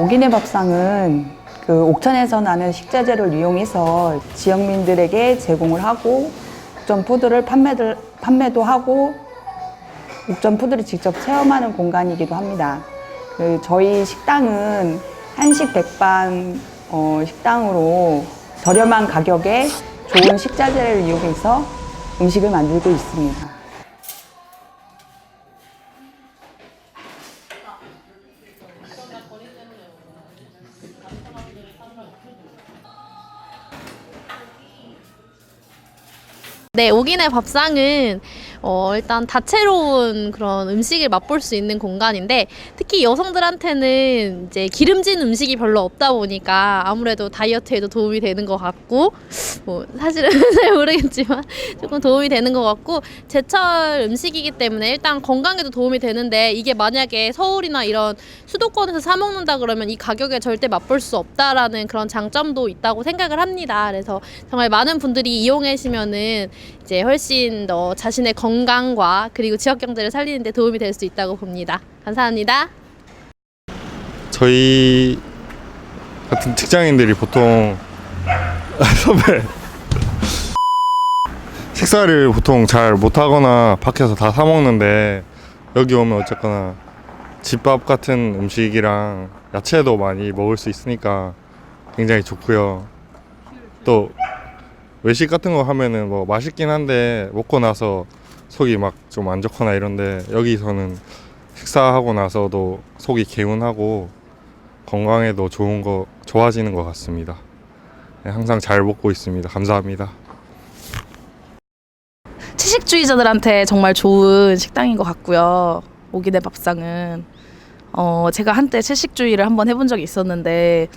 오기네 밥상은 그 옥천에서 나는 식자재를 이용해서 지역민들에게 제공을 하고 옥천 푸드를 판매들, 판매도 하고 옥천 푸드를 직접 체험하는 공간이기도 합니다. 그 저희 식당은 한식 백반 어, 식당으로 저렴한 가격에 좋은 식자재를 이용해서 음식을 만들고 있습니다. 네, 오기네 밥상은 어, 일단 다채로운 그런 음식을 맛볼 수 있는 공간인데 특히 여성들한테는 이제 기름진 음식이 별로 없다 보니까 아무래도 다이어트에도 도움이 되는 것 같고 뭐 사실은 잘 모르겠지만 조금 도움이 되는 것 같고 제철 음식이기 때문에 일단 건강에도 도움이 되는데 이게 만약에 서울이나 이런 수도권에서 사 먹는다 그러면 이 가격에 절대 맛볼 수 없다라는 그런 장점도 있다고 생각을 합니다. 그래서 정말 많은 분들이 이용하시면은 이제 훨씬 더 자신의 건강과 그리고 지역 경제를 살리는 데 도움이 될 수 있다고 봅니다. 감사합니다. 저희 같은 직장인들이 보통 선배 식사를 보통 잘 못하거나 밖에서 다 사 먹는데 여기 오면 어쨌거나 집밥 같은 음식이랑 야채도 많이 먹을 수 있으니까 굉장히 좋고요. 또 외식 같은 거 하면은 뭐 맛있긴 한데 먹고 나서 속이 막 좀 안 좋거나 이런데 여기서는 식사하고 나서도 속이 개운하고 건강에도 좋은 거 좋아지는 것 같습니다. 네, 항상 잘 먹고 있습니다. 감사합니다. 채식주의자들한테 정말 좋은 식당인 것 같고요. 오기네 밥상은 어 제가 한때 채식주의를 한번 해본 적이 있었는데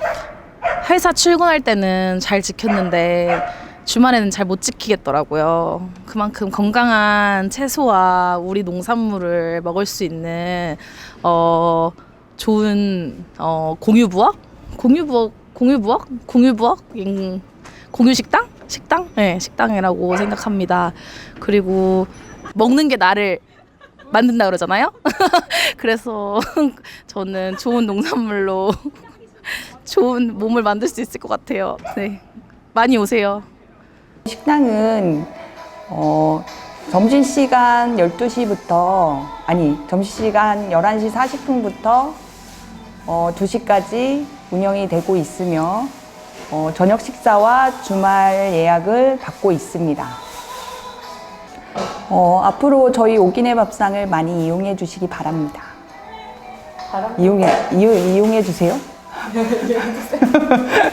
회사 출근할 때는 잘 지켰는데 주말에는 잘 못 지키겠더라고요. 그만큼 건강한 채소와 우리 농산물을 먹을 수 있는 어 좋은 어 공유부엌? 공유부엌? 공유부엌? 공유부엌? 음, 공유식당? 식당? 네 식당이라고 생각합니다. 그리고 먹는 게 나를 만든다 그러잖아요. 그래서 저는 좋은 농산물로 좋은 몸을 만들 수 있을 것 같아요. 네 많이 오세요. 식당은 어, 점심시간 12시부터 아니 점심시간 11시 40분부터 어, 2시까지 운영이 되고 있으며 어, 저녁 식사와 주말 예약을 받고 있습니다. 어, 앞으로 저희 오기네 밥상을 많이 이용해 주시기 바랍니다. 이용해 이용, 이용해 주세요.